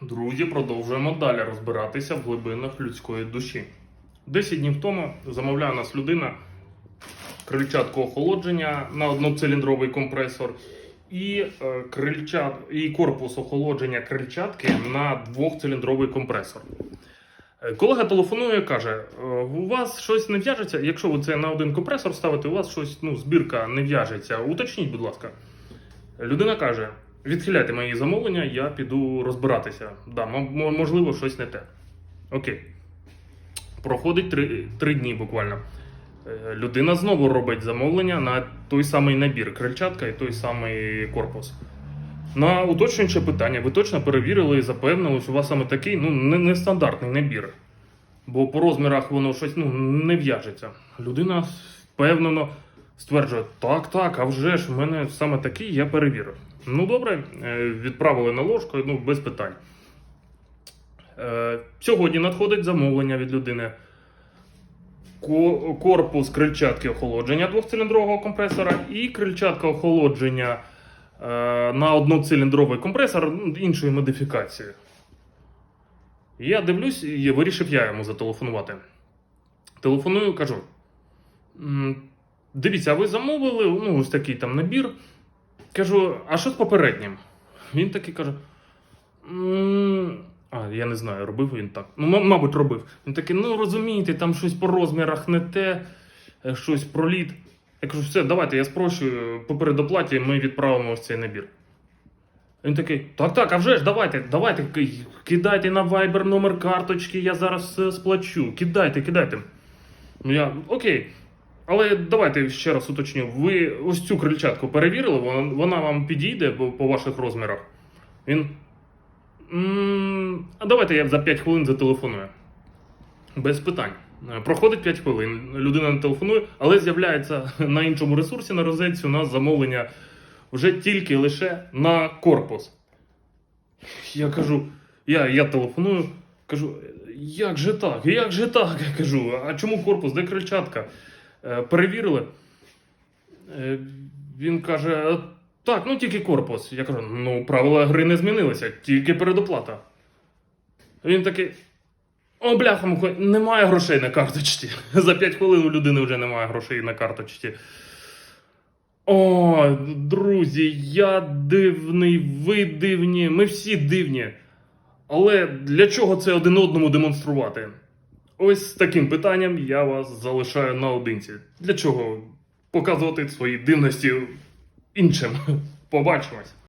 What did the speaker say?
Друзі, продовжуємо далі розбиратися в глибинах людської душі. Десять днів тому замовляє нас людина крильчатку охолодження на одноциліндровий компресор і, е, крильчат, і корпус охолодження крильчатки на двохциліндровий компресор. Е, Колега телефонує і каже: «Е, у вас щось не в'яжеться. Якщо ви це на один компресор ставите, у вас щось ну, збірка не в'яжеться. Уточніть, будь ласка. Людина каже: відхиляйте мої замовлення, я піду розбиратися. Да, можливо, щось не те. Окей. Проходить три, три дні буквально. Е, Людина знову робить замовлення на той самий набір крильчатка і той самий корпус. На уточнююче питання, ви точно перевірили і запевнились, у вас саме такий ну, не- нестандартний набір. Бо по розмірах воно щось ну, не в'яжеться. Людина впевнено стверджує: так, так, а вже ж в мене саме такий, я перевірив. Ну добре, е, відправили на ложку, ну без питань. Е, Сьогодні надходить замовлення від людини. Корпус крильчатки охолодження двохциліндрового компресора і крильчатка охолодження е, на одноциліндровий компресор ну, іншої модифікації. Я дивлюсь і вирішив я йому зателефонувати. Телефоную, кажу: «М, дивіться, а ви замовили ну, ось такий там набір. Кажу, а що з попереднім? Він такий каже. А, я не знаю, робив він так. Ну, мабуть, робив. Він такий, ну розумієте, там щось по розмірах не те, е, щось проліт. Я кажу, все, давайте, я спрощую, по передоплаті ми відправимо ось цей набір. Він такий, так, так, а вже ж, давайте, давайте, кидайте на Viber номер карточки, я зараз все сплачу. Кидайте, кидайте. Ну я, окей. Але давайте ще раз уточню. Ви ось цю крильчатку перевірили, вона, вона вам підійде по, ваших розмірах. Він. А давайте я за 5 хвилин зателефоную. Без питань. Е, Проходить 5 хвилин, людина не телефонує, але з'являється на іншому ресурсі на розетці у нас замовлення вже тільки лише на корпус. Я кажу, я, я телефоную, кажу, як же так? Як же так? Я кажу, а чому корпус? Де крильчатка? Е, Перевірили. Е, Він каже: «Е, так, ну тільки корпус. Я кажу, ну правила гри не змінилися, тільки передоплата. Він такий. О, бляха, муха, немає грошей на карточці. За 5 хвилин у людини вже немає грошей на карточці. О, друзі, я дивний, ви дивні, ми всі дивні. Але для чого це один одному демонструвати? Ось з таким питанням я вас залишаю наодинці. Для чого показувати свої дивності іншим? Побачимось.